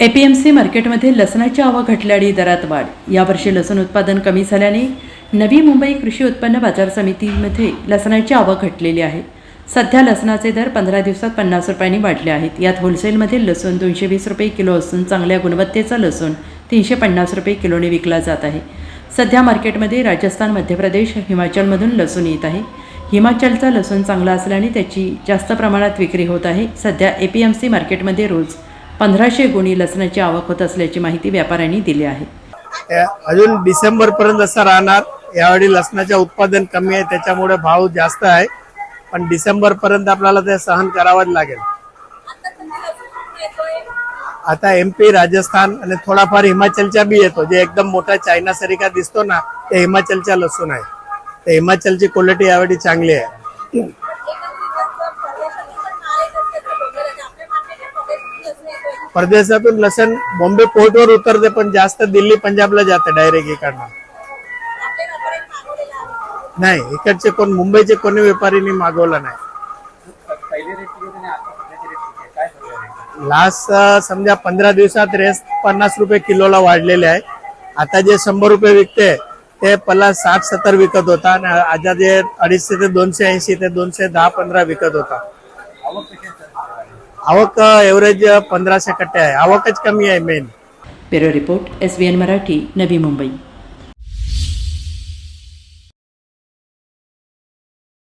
APMC मार्केटमध्ये लसणाची आवक घटल्याने दरात वाढ. यावर्षी लसूण उत्पादन कमी झाल्याने नवी मुंबई कृषी उत्पन्न बाजार समितीमध्ये लसणाची आवक घटलेली आहे. सध्या लसणाचे दर पंधरा दिवसात पन्नास रुपयांनी वाढले आहेत. यात होलसेलमध्ये लसूण दोनशे वीस रुपये किलो असून चांगल्या गुणवत्तेचा लसूण तीनशे पन्नास रुपये किलोने विकला जात आहे. सध्या मार्केटमध्ये राजस्थान मध्य प्रदेश हिमाचलमधून लसूण येत आहे. हिमाचलचा लसूण चांगला असल्याने त्याची जास्त प्रमाणात विक्री होत आहे. सध्या ए पी एम सी मार्केटमध्ये रोज पंधराशे गुणी लसणाची आवक होत असल्याची माहिती व्यापाऱ्यांनी दिली आहे. अजून डिसेंबर पर्यंत असं राहणार. यावेळी लसणाचे उत्पादन कमी आहे त्याच्यामुळे भाव जास्त आहे. पण डिसेंबर पर्यंत आपल्याला ते सहन करावंच लागेल. आता एमपी राजस्थान आणि थोडाफार हिमाचलच्या बी येतो. जे एकदम मोठा चायना सारखा दिसतो ना ते हिमाचलच्या लसूण आहे. ते हिमाचलची क्वालिटी यावेळी चांगली आहे. परदेशातून लसण बॉम्बे पोर्टवर उतरते पण जास्त दिल्ली पंजाबला जाते डायरेक्ट इकडनं नाही इकडचे कोण मुंबईचे कोणी व्यापारीने मागवलं नाही. लास्ट समजा पंधरा दिवसात रेस पन्नास रुपये किलोला वाढलेले आहे. आता जे शंभर रुपये विकते ते पहिला साठ सत्तर विकत होता आणि आता जे अडीचशे ते दोनशे ऐंशी ते दोनशे दहा पंधरा विकत होता. आवक एव्हरेज पंधराशे कट्टे आहे. आवकच कमी आहे main bureau report S B N Marathi Navi Mumbai.